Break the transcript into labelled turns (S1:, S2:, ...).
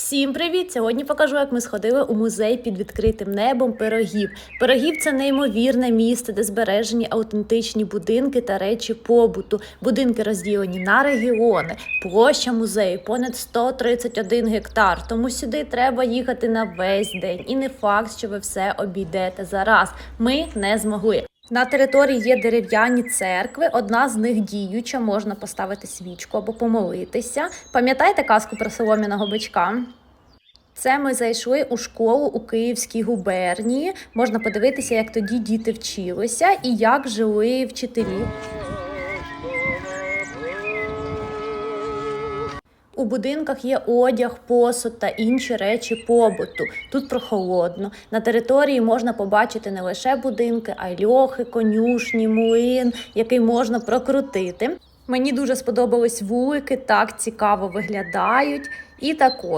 S1: Всім привіт! Сьогодні покажу, як ми сходили у музей під відкритим небом пирогів. Пирогів це неймовірне місце, де збережені аутентичні будинки та речі побуту. Будинки розділені на регіони. Площа музею понад 131 гектар. Тому сюди треба їхати на весь день. І не факт, що ви все обійдете зараз. Ми не змогли. На території є дерев'яні церкви, одна з них діюча, можна поставити свічку або помолитися. Пам'ятаєте казку про солом'яного бичка? Це ми зайшли у школу у Київській губернії. Можна подивитися, як тоді діти вчилися і як жили вчителі. У будинках є одяг, посуд та інші речі побуту. Тут прохолодно. На території можна побачити не лише будинки, а й льохи, конюшні, млин, який можна прокрутити. Мені дуже сподобались вулики, так цікаво виглядають. І також